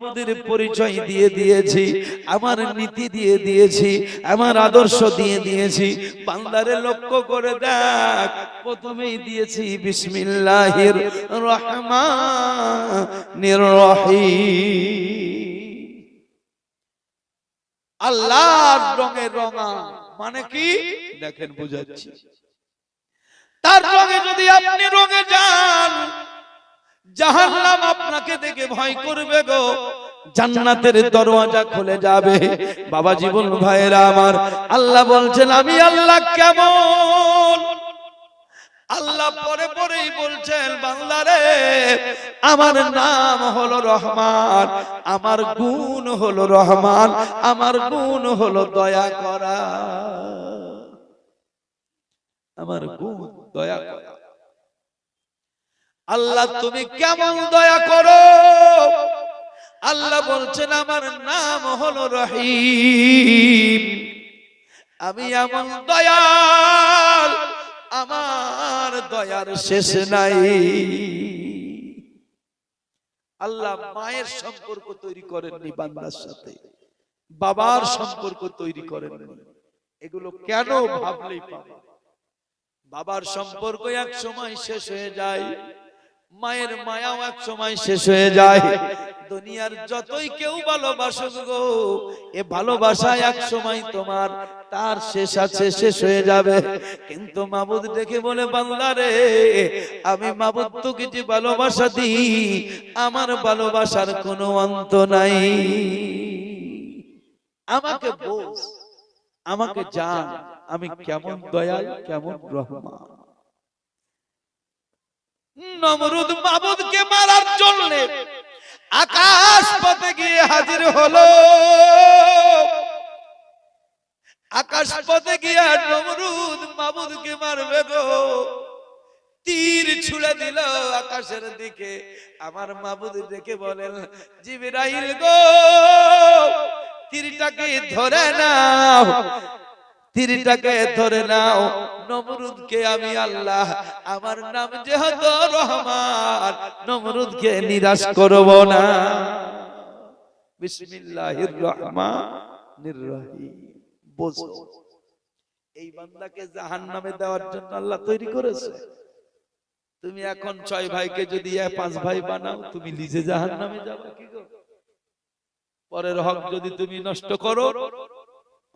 আমাদের পরিচয় দিয়ে দিয়েছি আমার নীতি দিয়ে দিয়েছি আমার আদর্শ দিয়ে দিয়েছি। বান্দারে লক্ষ্য করে দেখ প্রথমেই দিয়েছি বিসমিল্লাহির রহমানির রহিম। আল্লাহর রঙে রঙা মানে কি? দেখেন বুঝাচ্ছি। তার রঙে যদি আপনি রঙে যান জাহান্নাম আপনাকে দেখে ভয় করবে গো। জান্নাতের দরওয়াজা খুলে যাবে। বাবা জীবন ভাইরা আমার, আল্লাহ বলছেন, আমি আল্লাহ কেমন? আল্লাহ পরে পরেই বলছেন বাংলারে আমার নাম হলো রহমান, আমার গুণ হলো রহমান, আমার গুণ হলো দয়া করা। আমার গুণ দয়া করা। আল্লাহ তুমি কেমন দয়া করো? আল্লাহ বলছেন আমার নাম হলো রহিম। আমি এমন দয়াল আমার দয়ার শেষ নাই। আল্লাহ মায়ের সম্পর্ক তৈরি করেননি বান্দার সাথে। বাবার সম্পর্ক তৈরি করেননি। এগুলো কেন ভাবলেই পাবা? বাবার সম্পর্ক এক সময় শেষ হয়ে যায়। মায়ের মায়াও এক সময় শেষ হয়ে যায়। দুনিয়ার যতই কেউ ভালোবাসুক গো এ ভালোবাসা এক সময় তোমার তার শেষ আছে শেষ হয়ে যাবে। কিন্তু মাবুদ দেখে বলে বাংলারে আমি মাবুদ তোকে যে ভালোবাসা দিই আমার ভালোবাসার কোনো অন্ত নাই। আমাকে বোঝ আমাকে জান আমি কেমন দয়াল কেমন রহমান। নমরুদ মাবুদকে মারার জন্য আকাশ পথে গিয়ে হাজির হলো। আকাশ পথে গিয়ে নমরুদ মাবুদকে মারবে গো। তীর ছুড়ে দিল আকাশের দিকে। আমার মাবুদ দেখে বলেন, জিবরাইল গো, তীরটাকে ধরে নাও। তীরটাকে ধরে নাও। নমরুদকে আমি আল্লাহ, আমার নাম যেহেতু রহমান, নমরুদকে নিরাশ করব না। বিসমিল্লাহির রহমানির রহিম। এই বান্দাকে জাহান্নামে দেওয়ার জন্য আল্লাহ তৈরি করেছে। তুমি এখন ছয় ভাইকে যদি পাঁচ ভাই বানাও, তুমি নিজে জাহান্নামে যাবে, কি গো? পরের হক যদি তুমি নষ্ট করো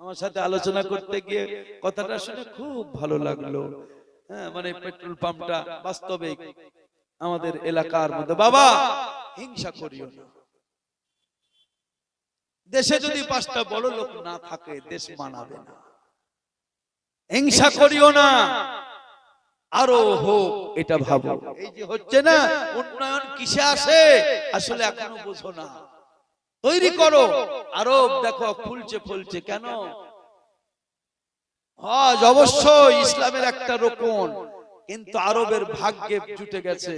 আমার সাথে আলোচনা করতে গিয়ে কথাটা শুনে খুব ভালো লাগল। হ্যাঁ মানে পেট্রোল পাম্পটা বাস্তবে আমাদের এলাকার মধ্যে। বাবা, হিংসা করিও না। দেশে যদি পাঁচটা বড় লোক না থাকে, দেশ মানাবে না। হিংসা করিও না। আরও হোক, এটা ভাবো। এই যে হচ্ছে না, উন্নয়ন কিসে আসে, আসলে এখনও বুঝো না। তৈরি করো। আরব দেখো ফুলছে ফুলছে কেন? হজ অবশ্যই ইসলামের একটা রোকন কিন্তু আরবের ভাগ্যে জুটে গেছে।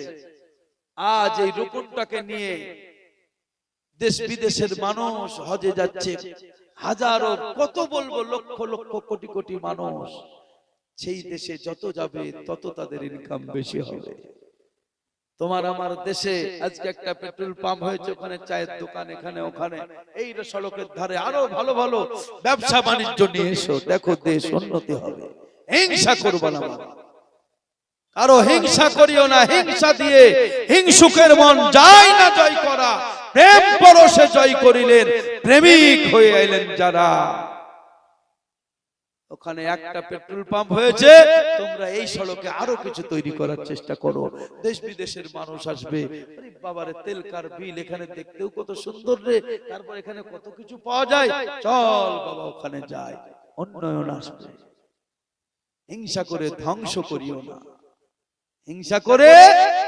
আজ এই রোকনটাকে নিয়ে দেশ বিদেশের মানুষ হজে যাচ্ছে। হাজারো কত বলব লক্ষ লক্ষ কোটি কোটি মানুষ। সেই দেশে যত যাবে তত তাদের ইনকাম বেশি হবে। তোমার আমার দেশে আজকে একটা পেট্রোল পাম্প হয়েছে, ওখানে চায়ের দোকান এখানে, ওখানে। এই সড়কের ধারে আরও ভালো ভালো ব্যবসা বাণিজ্য নিয়ে এসো। দেখো দেশ উন্নতি হবে। হিংসা করব না। কারও হিংসা করিও না, হিংসা দিয়ে হিংসুকের মন যায় না জয় করা, প্রেম পরশে জয় করিলেন, প্রেমিক হয়ে এলেন যারা। ওখানে একটা পেট্রোল পাম্প হয়েছে তোমরা এই সড়কে আরও কিছু তৈরি করার চেষ্টা করো। দেশ বিদেশের মানুষ আসবে। বাবারে তেল কার বিল এখানে দেখতেও কত সুন্দর রে। তারপর এখানে কত কিছু পাওয়া যায়। চল বাবা ওখানে যাই। উন্নয়ন আসবে। হিংসা করে ধ্বংস করিও না। হিংসা করে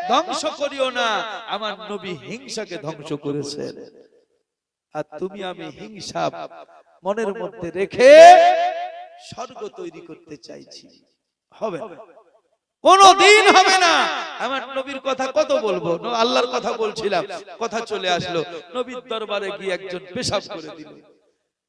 ধ্বংস করিও না। আমার নবী হিংসাকে ধ্বংস করেছেন। আর তুমি আমি হিংসা মনের মধ্যে রেখে স্বর্গ তৈরি করতে চাইছি। হবে কোনদিন কোনো দিন হবে না। আমার নবীর কথা কত বলব? আল্লাহর কথা বলছিলাম। কথা চলে আসলো। নবীর দরবারে গিয়ে একজন পেশাব করে দিল।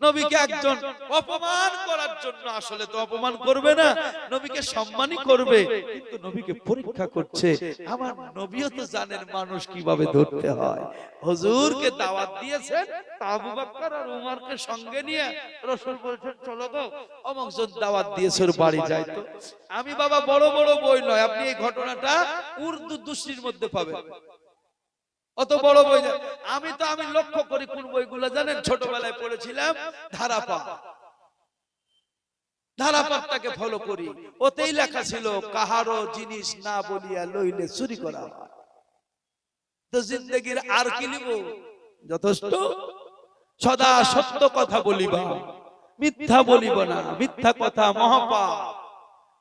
নবীকে একজন অপমান করার জন্য আসলে তো অপমান করবে না। নবীকে সম্মানই করবে। কিন্তু নবীকে পরীক্ষা করছে, আমার নবীও তো জানেন মানুষ, কীভাবে ধরতে হয়? হুজুরকে দাওয়াত দিয়েছেন আবু বকর আর উমরকে সঙ্গে নিয়ে। রাসূল বলছেন, চলো গো অমুক দাওয়াত দিয়েছে বাড়ি যাই তো। আমি বাবা বড় বড় বই নয়, আপনি এই ঘটনাটা উর্দু দুশ্রীর মধ্যে পাবেন। অত বড় বই আমি তো আমি লক্ষ্য করি কোন বইগুলো জানেন? ছোটবেলায় পড়েছিলাম ধারাপা ধারাপাতটাকে ফলো করি। ওতেই লেখা ছিল কাহারও জিনিস না বলিয়া লইলে চুরি করা তো জিন্দগির আর কি লিব? যথেষ্ট। সদা সত্য কথা বলিবা। মিথ্যা বলিব না। মিথ্যা কথা মহাপা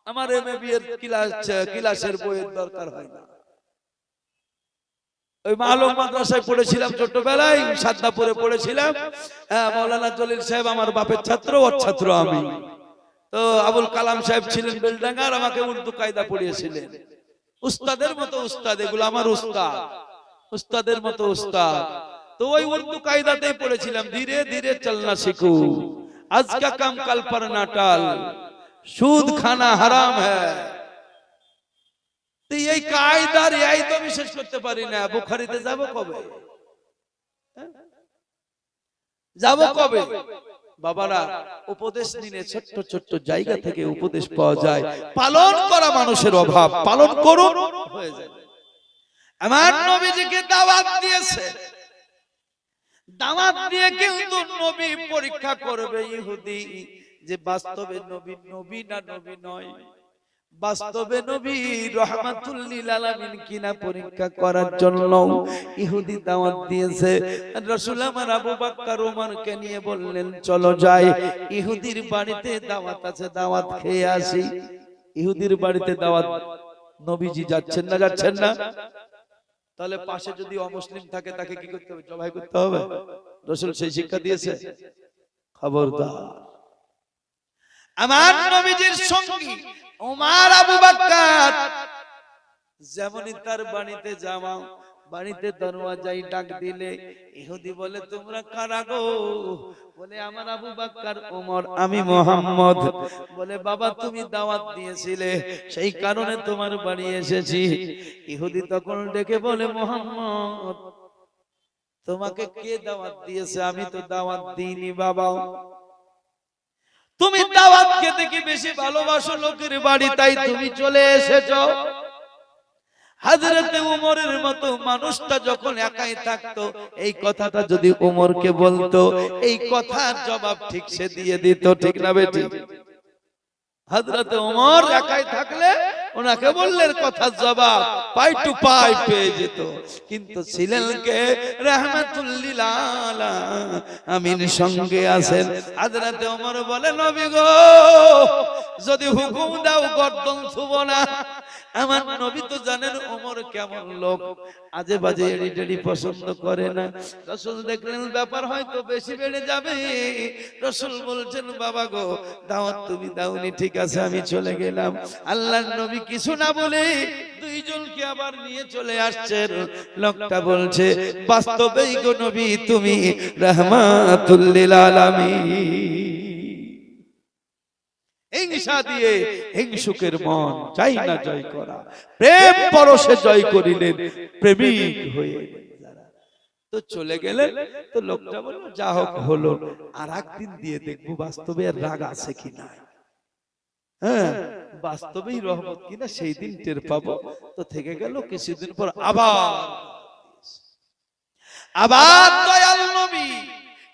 আমার এম এ এর ক্লাস ক্লাসের বইয়ের দরকার হয় না। ওই মালুম মাদ্রাসায় পড়েছিলাম ছোটবেলায় সাদনাপুরে পড়েছিলাম। হ্যাঁ, মৌলানা জলিল সাহেব আমার বাপের ছাত্র ওর ছাত্র আমি। তো আবুল কালাম সাহেব ছিলেন বেলডাঙ্গার আমাকে উর্দু কায়দা পড়িয়েছিলেন। উস্তাদের মতো উস্তাদ এগুলো আমার উস্তাদ। উস্তাদের মতো উস্তাদ। তো ওই উর্দু কায়দাতে পড়েছিলাম ধীরে ধীরে চলনা শিখু। আজ কা কাম কাল পর নাটাল সুদ খানা হারাম হ্যায়। তো এই কায়দার এই তো বিশেষ করতে পারি না। বুখারিতে যাব কবে? হ্যাঁ? যাব কবে? বাবারা, উপদেশ ছোট্ট ছোট্ট জায়গা থেকে উপদেশ পাওয়া যায়। পালন করা মানুষের অভাব, পালন করুন আমার নবীজিকে দাওয়াত দিয়েছে। দাওয়াত দিয়ে কিন্তু নবী পরীক্ষা করবে ইহুদি, যে বাস্তবে নবী নবী না নবী নয়। বাস্তবে নবী রহমাতুল লিল আলামিন কিনা পরীক্ষা করার জন্য ইহুদি দাওয়াত দিয়েছে। রাসূল আমার আবু বকর ওমরকে নিয়ে বললেন চলো যাই ইহুদির বাড়িতে দাওয়াত আছে দাওয়াত খেয়ে আসি। ইহুদির বাড়িতে দাওয়াত নবীজি যাচ্ছেন না যাচ্ছেন না তাহলে পাশে যদি অমুসলিম থাকে তাকে কি করতে হবে জবাই করতে হবে রসুল সেই শিক্ষা দিয়েছে খবরদার আমার নবীজির সঙ্গী ওমার আবু বকর যেমনই তার বাড়িতে যাওয়া বাড়িতে দরওয়াজায় ডাক দিলে ইহুদি বলে তোমরা কারা গো? বলে আমার আবু বাক্কার ওমর আমি মোহাম্মদ। বলে বাবা তুমি দাওয়াত দিয়েছিলে সেই কারণে তোমার বাড়ি এসেছি। ইহুদি তখন ডেকে বলে মোহাম্মদ তোমাকে কে দাওয়াত দিয়েছে? আমি তো দাওয়াত দিইনি বাবা তুমি দাওয়াত খেতে কি বেশি ভালোবাসো লোকের বাড়ি? তাই তুমি চলে এসেছ। হাজরতে উমরের মতো মানুষটা যখন একাই থাকতো, এই কথাটা যদি উমরকে বলতো, এই কথার জবাব ঠিক সে দিয়ে দিত, ঠিক না বেটি? হাজরতে উমর একাই থাকলে ওনাকে বললেন কথার জবাব পাই টু পাই পেয়ে যেত কিন্তু ছিলেন কে রহমাতুল্লিল আমিন সঙ্গে আছেন হাজরাতে ওমর বলে নবী গো যদি হুকুম দাও গর্দন ছুব না আমার নবী তো জানেন ওমর কেমন লোক। আজে বাজে এড়ি টেড়ি পছন্দ করে না। রসুল দেখলেন ব্যাপার হয়তো বেশি বেড়ে যাবে। রসুল বলছেন বাবা গো দাওয়াত তুমি দাওনি ঠিক আছে আমি চলে গেলাম। আল্লাহর নবী কিছু না বলে দুইজনকে আবার নিয়ে চলে আসছেন লোকটা বলছে বাস্তবেই গো নবী তুমি রহমাতুল্লিল আলামিন। হিংসা দিয়ে হিংসুকের মন চাই না জয় করা। প্রেম পরশে জয় করিলেন প্রেমিক হয়ে তো চলে গেলেন তো লোকটা বলল যা হোক হলো। আর একদিন দিয়ে দেখব বাস্তবে আর রাগ আছে কিনা। হ্যাঁ বাস্তবেই রহমত কিনা সেই দিন টের পাবো। তো থেকে গেল কিছুদিন পর আবার আবার দয়াল নবী।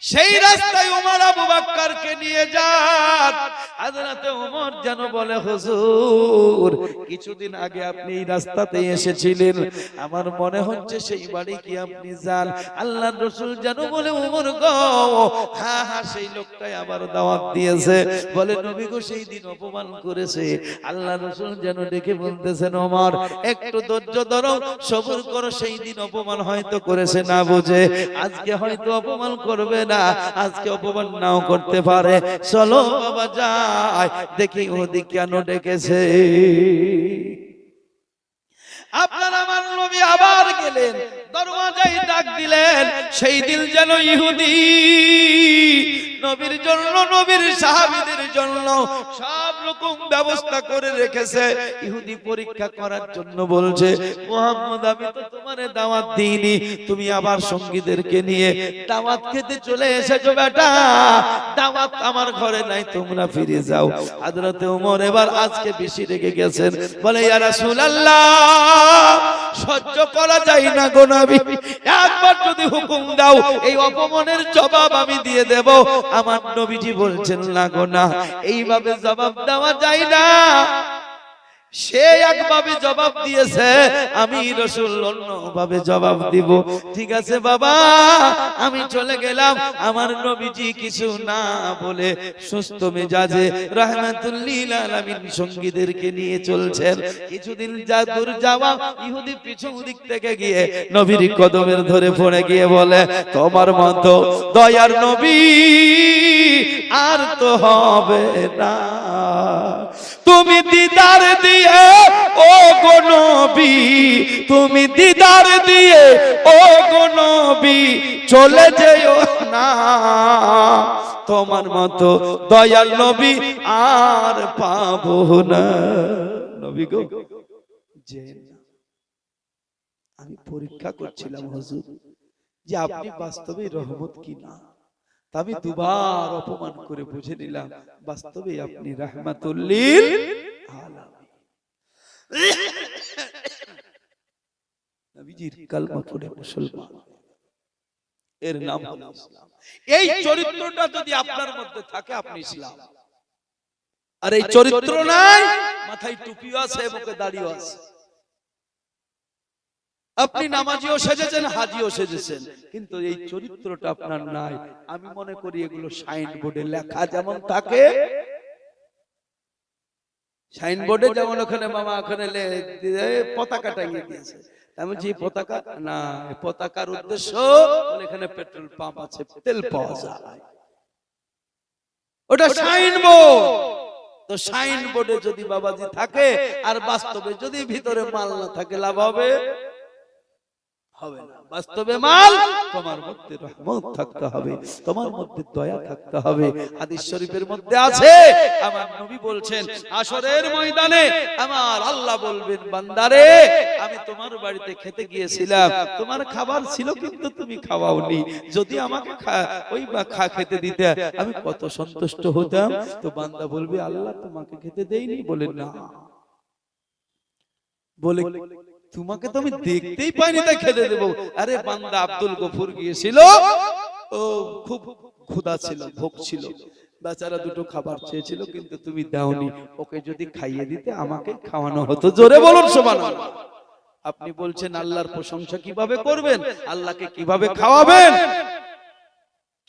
সেই রাস্তায় উমর আবু বাক্কারকে নিয়ে যান। হযরতে উমর যেন বলে, হুজুর, কিছুদিন আগে আপনি এই রাস্তাতে এসেছিলেন। আমার মনে হচ্ছে সেই বাড়ি কি আপনি যান? আল্লাহর রাসূল যেন বলে, উমর গো হ্যাঁ হ্যাঁ সেই লোকটাই আবার দাওয়াত দিয়েছে। বলে, নবী গো, সেই দিন অপমান করেছে। আল্লাহর রাসূল যেন ডেকে বলতেছেন ওমর একটু ধৈর্য ধরো, সবর করো, সেই দিন অপমান হয়তো করেছে না বুঝে। আজকে হয়তো অপমান করবে না, আজকে অপমান নাও করতে পারে। চলো বাবা যাই, দেখি ওদিক কেন ডেকেছে। আপনার আমার নবী আবার গেলেন, দরওয়াজায় ডাক দিলেন, সেই দিন যেন ইহুদি। নবীর জন্য, নবীর সাহাবীদের জন্য সব রকম ব্যবস্থা করে রেখেছে। ইহুদি পরীক্ষা করার জন্য বলছে, মোহাম্মদ, আমি তো তোমারে দাওয়াত দিইনি, তুমি আবার সঙ্গীদেরকে নিয়ে দাওয়াত খেতে চলে এসেছ বেটা। দাওয়াত আমার ঘরে নাই, তোমরা ফিরে যাও। হযরতে ওমর এবার আজকে বেশি রেগে গেছেন। বলে, ইয়া রাসূলুল্লাহ, সহ্য করা যায় না গো নবী। একবার যদি হুকুম দাও, এই অপমানের জবাব আমি দিয়ে দেব। আমার নবীজি বলছেন লাগো না। এইভাবে জবাব দেওয়া যায় না। সে একভাবে জবাব দিয়েছে, আমি রসুল অন্যভাবে জবাব দিব। ঠিক আছে বাবা, আমি চলে গেলাম। আমার নবীজি কিছু না বলে সুস্থ মেজাজে রহমাতুল্লিল সঙ্গীদেরকে নিয়ে চলছেন। কিছুদিন যা দূর যাওয়া ইহুদি পিছু দিক থেকে গিয়ে নবীর কদমের ধরে পড়ে গিয়ে বলে, তোমার মতো দয়ার নবী আর তো হবে না। তুমি দিদার দিয়ে, ও গো নবী। তুমি দিদার দিয়ে, ও গো নবী। চলে যেও না। তোমার মতো দয়াল নবী আর পাবো না। নবী গো আমি পরীক্ষা করছিলাম, হুজুর, যে আপনি বাস্তবে রহমত কি না? আমি দুবার অপমান করে বুঝে নিলাম বাস্তবে আপনি রাহমাতুল্লিল নবীজির কালমা পড়ে মুসলমান। এর নাম ইসলাম। এই চরিত্রটা যদি আপনার মধ্যে থাকে আপনি ইসলাম। আর এই চরিত্র নাই মাথায় টুপিও আছে মুখে দাড়িও আছে। আপনি নামাজিও সেজেছেন হাজিও সেজেছেন। কিন্তু এই চরিত্রটা আপনার নাই। আমি মনে করি এগুলো সাইন বোর্ডে লেখা যেমন থাকে সাইন বোর্ডে যেমন ওখানে মামা ওখানে পতাকা টাঙিয়ে দিয়েছে। আমি যে পতাকা, না পতাকার উদ্দেশ্য এখানে পেট্রোল পাম্প আছে, তেল পাওয়া যায়। ওটা সাইন বোর্ড তো সাইন বোর্ডে যদি বাবাজি থাকে, আর বাস্তবে যদি ভিতরে মাল না থাকে, লাভ হবে? হবে না। বাস্তবে মাল, তোমার মধ্যে রহমত থাকতে হবে, তোমার মধ্যে দয়া থাকতে হবে। হাদিস শরীফের মধ্যে আছে, আমার নবী বলছেন আসরের ময়দানে আমার আল্লাহ বলবেন, বান্দারে, আমি তোমার বাড়িতে খেতে গিয়েছিলাম, তোমার খাবার ছিল কিন্তু তুমি খাওয়াওনি। যদি আমাকে ওই বা খা খেতে দিতে, আমি কত সন্তুষ্ট হতাম। তো বান্দা বলবে, আল্লাহ তোমাকে খেতে দেইনি বলে না। বলে তোমাকে তো আমি দেখতেই পাইনি তাই খেতে দেবো। আরে বান্দা আব্দুল গফুর গিয়েছিল। ও খুব ক্ষুধা ছিল ভোগ ছিল। বেচারা দুটো খাবার চেয়েছিল কিন্তু তুমি দাওনি। ওকে যদি খাইয়ে দিতে আমাকে খাওয়ানো হতো। জোরে বলুন সমান আপনি বলছেন আল্লাহর প্রশংসা কীভাবে করবেন? আল্লাহকে কীভাবে খাওয়াবেন?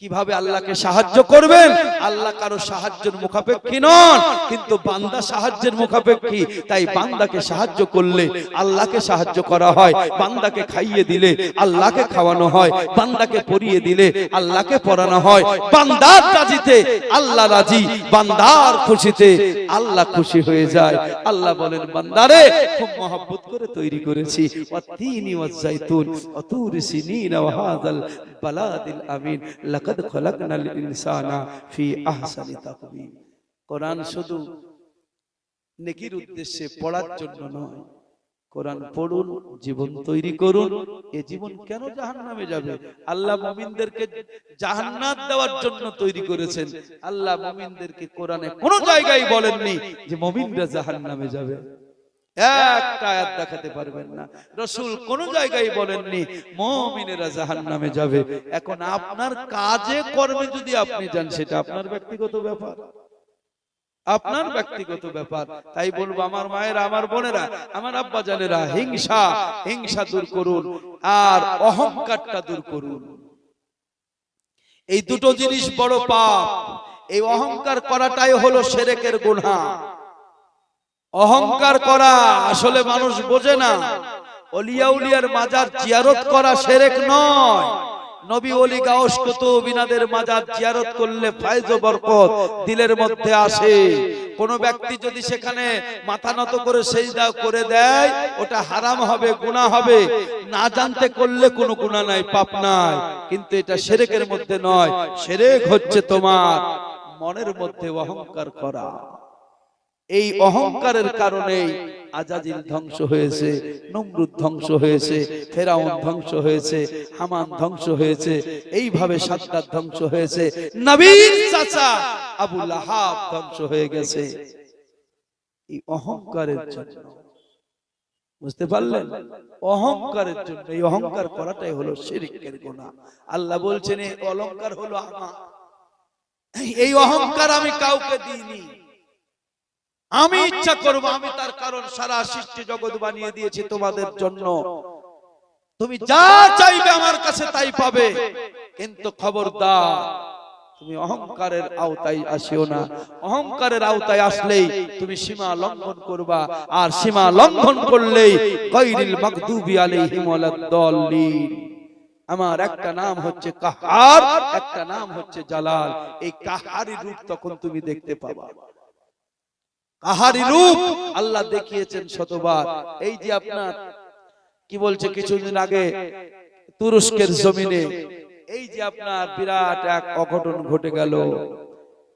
কীভাবে আল্লাহকে সাহায্য করবেন? আল্লাহ কারও সাহায্যের মুখাপেক্ষী নন কিন্তু বান্দা সাহায্যের মুখাপেক্ষী তাই বান্দাকে সাহায্য করলে আল্লাহকে সাহায্য করা হয় বান্দাকে খাইয়ে দিলে আল্লাহকে খাওয়ানো হয় বান্দাকে পরিয়ে দিলে আল্লাহকে পরানো হয় বান্দার রাজিতে আল্লাহ রাজি বান্দার খুশিতে আল্লাহ খুশি হয়ে যায় আল্লাহ বলেন বান্দারে খুব মহব্বত করে তৈরি করেছি ওয়াতিনি ওয়াজাইতুন ওয়াতুর সিনিন ওয়া হাযাল বালাদিল আমিন লাকাদ খলাকনাল ইনসানা ফি আহসানি তাকবীম কোরআন শুধু নেকির উদ্দেশ্যে পড়ার জন্য নয়, কোরআন পড়ুন, জীবন তৈরি করুন, এ জীবন কেন জাহান্নামে যাবে? আল্লাহ মুমিনদেরকে জাহান্নাত দেওয়ার জন্য তৈরি করেছেন। আল্লাহ মুমিনদেরকে কোরআনে কোনো জায়গায় বলেননি যে মুমিনরা জাহান্নামে যাবে। আপনার ব্যক্তিগত ব্যাপার। তাই বলব, আমার আমার বোনেরা, আমার আব্বা জানেরা হিংসা হিংসা দূর করুন আর অহংকারটা দূর করুন। এই দুটো জিনিস বড় পাপ। এই অহংকার করাটাই হলো সেরেকের গুণা অহংকার করা আসলে মানুষ বোঝে না। অলিয়া উলিয়ার মাজার জিয়ারত করা সেরেক নয়। নবী ওলি গাউস কুতুব ইনাদের মাজার জিয়ারত করলে ফায়জ ও বরকত দিলের মধ্যে আসে। কোন ব্যক্তি যদি সেখানে মাথা নত করে সেজদা করে দেয় ওটা হারাম হবে গুনাহ হবে। না জানতে করলে কোনো গুনাহ নাই পাপ নাই। কিন্তু এটা সেরেকের মধ্যে নয়। সেরেক হচ্ছে তোমার মনের মধ্যে অহংকার করা। এই অহংকারের কারণেই আজাজিল ধ্বংস হয়েছে, নমরুদ ধ্বংস হয়েছে, ফেরাউন ধ্বংস হয়েছে, হামান ধ্বংস হয়েছে, এইভাবে সাদ্দাত ধ্বংস হয়েছে। নবীন চাচা আবু লাহাব ধ্বংস হয়ে গেছে। এই অহংকারের জন্য। বুঝতে পারলেন? অহংকারের জন্য। এই অহংকার করাটাই হলো শিরিকের গুনাহ। আল্লাহ বলছেন, এই অলংকার হলো আমার। এই অহংকার আমি কাউকে দিইনি। আমি ইচ্ছা করব আমি তার কারণ সারা সৃষ্টি জগৎ বানিয়ে দিয়েছি তোমাদের জন্য। তুমি যা চাইবে আমার কাছে তাই পাবে। কিন্তু খবরদার তুমি অহংকারের আওতায় আসিও না। অহংকারের আওতায় আসলেই তুমি সীমা লঙ্ঘন করবা। আর সীমা লঙ্ঘন করলেই গৈরিল মাগদুবি আলাইহিম ওয়ালাদ-দাল্লিন আমার একটা নাম হচ্ছে কাহার একটা নাম হচ্ছে জালাল। এই কাহারি রূপ তখন তুমি দেখতে পাবা। কাহারি রূপ? আল্লাহ দেখিয়েছেন শতবার। এই যে আপনার কি বলছে কিছুদিন আগে? তুরস্কের জমিনে। এই যে আপনার বিরাট এক অঘটন ঘটে গেল।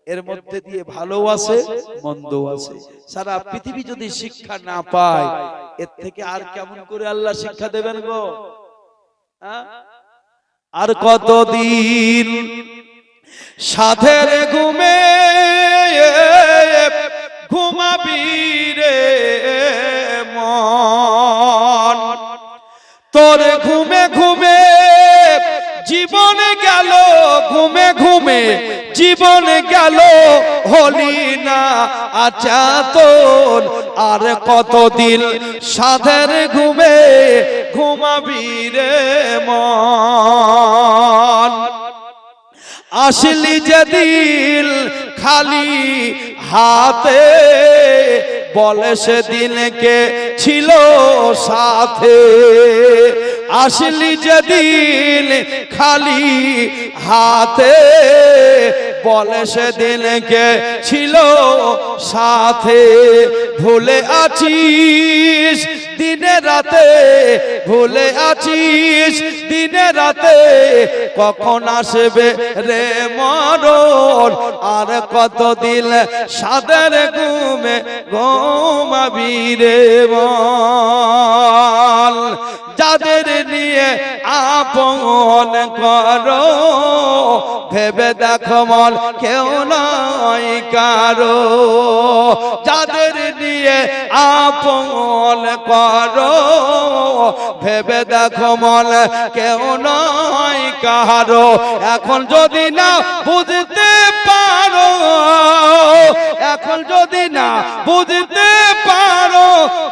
এর মধ্যে দিয়ে ভালো আছে মন্দ আছে। সারা পৃথিবী যদি শিক্ষা না পায় এর থেকে আর কেমন করে আল্লাহ শিক্ষা দেবেন গো? হ্যাঁ? আর কতদিন সাধের ঘুমে ঘুমাবি রে মন। তোর ঘুমে ঘুমে জীবন গেল, ঘুমে ঘুমে জীবন গেল। হলি না আচ্ছা তোর আর কতদিন সাধের ঘুমে ঘুমাবি রে মন? আসলি যেদিন খালি হাতে বলে সেদিনকে ছিল সাথে। আসলি যেদিন খালি হাতে বলে সেদিনকে ছিল সাথে। ভুলে আছিস দিনে রাতে ভুলে আছিস, দিনে রাতে কখন আসবে রে মরণ? আর কত দিল সাদের ঘুমে ঘুমাবি রে মন যাদের নিয়ে আপন করো। ভেবে দেখো মন কেউ নয় কারও। যাদের নিয়ে আপন করো। ভেবে দেখো মন কেউ নয় কারও। এখন যদি না বুঝতে পারো, এখন যদি না বুঝতে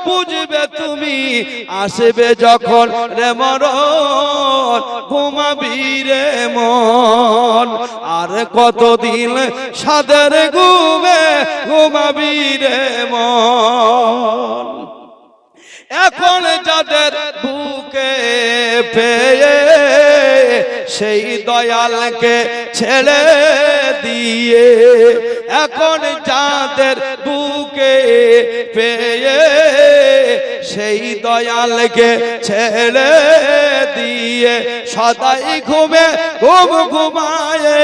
বুঝবে তুমি, আসবে যখন রে মরণ, ঘুমাবি রে মন। আর কতদিন সাদের ঘুমে ঘুমাবি রে মন। এখন যাদের বুকে পেয়ে সেই দয়ালকে ছেড়ে দিয়ে এখন যাদের বুকে পেয়ে সেই দয়ালকে ছেড়ে দিয়ে সদাই ঘুমে, ঘুম ঘুমায়ে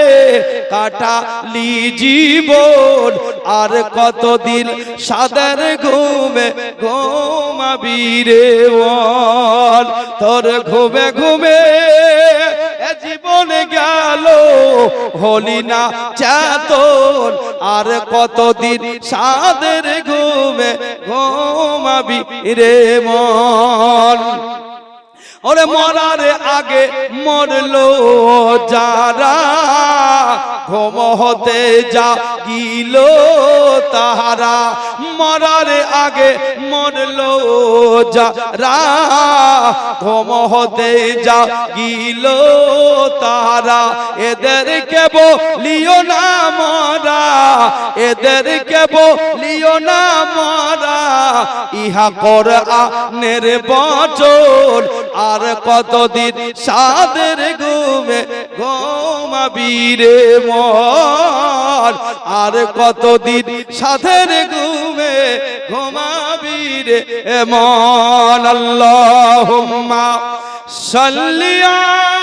কাটালি জীবন। আর কতদিন সাদের ঘুমে ঘুমাবি রে তোর ঘুমে ঘুমে জীবন গেল হলি না চেতন আর কতদিন সাদের ঘুমে ঘুমাবি রে মন? ওরে মরার আগে মরলো যারা, ঘুম হতে যা গিল তাহারা। মরার আগে মরলো যারা, ঘুম হতে যা গিল তাহারা। এদের এদেরকে বলিও না মরা, এদেরকে বলিও না মরা। ইহা কর আনের বচন আর কতদিন সাদের ঘুমে ঘুমাবি রে মন? আর কতদিন সাদের ঘুমে ঘুমাবি রে মন? আল্লাহুম্মা সাল্লি আলা